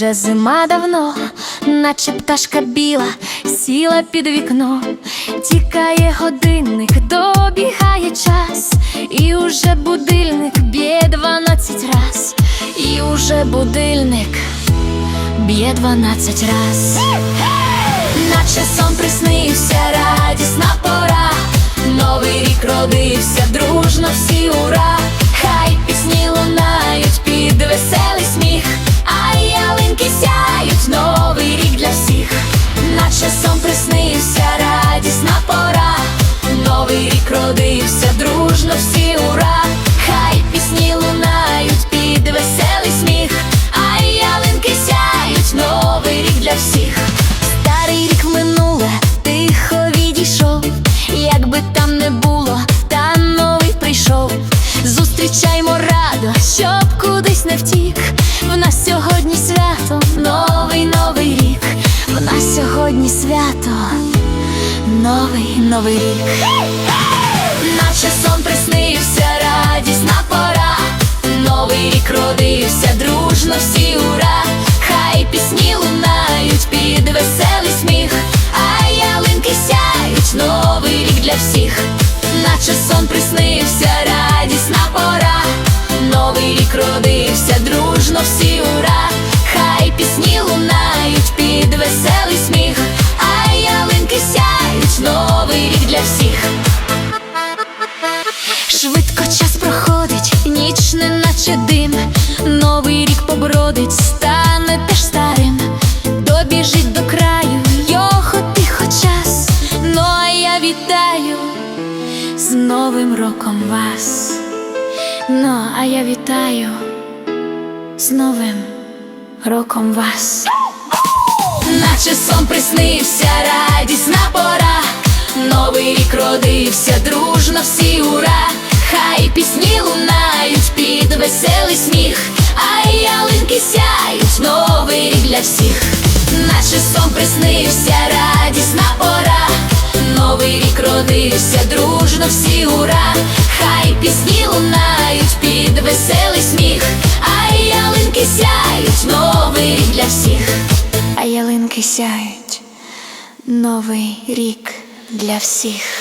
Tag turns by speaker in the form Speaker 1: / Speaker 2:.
Speaker 1: Вже зима давно, наче пташка біла, сіла під вікно, тікає годинник, добігає час, і уже будильник б'є дванадцять раз, і уже будильник б'є дванадцять раз, наче сон приснився, радісна пора, новий рік родився, дружно всі ура, сьогодні свято, новий новий рік. Наче сон приснився, радісна пора. Новий рік родився, дружно всі ура. Хай пісні лунають під веселий Новим роком вас. Ну, а я вітаю з Новим роком вас. Наче сон приснився, радісна пора. Новий рік родився, дружно всі ура. Хай пісні лунають під веселий сміх, а ялинки сяють, новий рік для всіх. Наче сон приснився, радісна рік дружно всі ура. Хай пісні лунають під веселий сміх, а ялинки сяють, новий рік для всіх. А ялинки сяють, новий рік для всіх.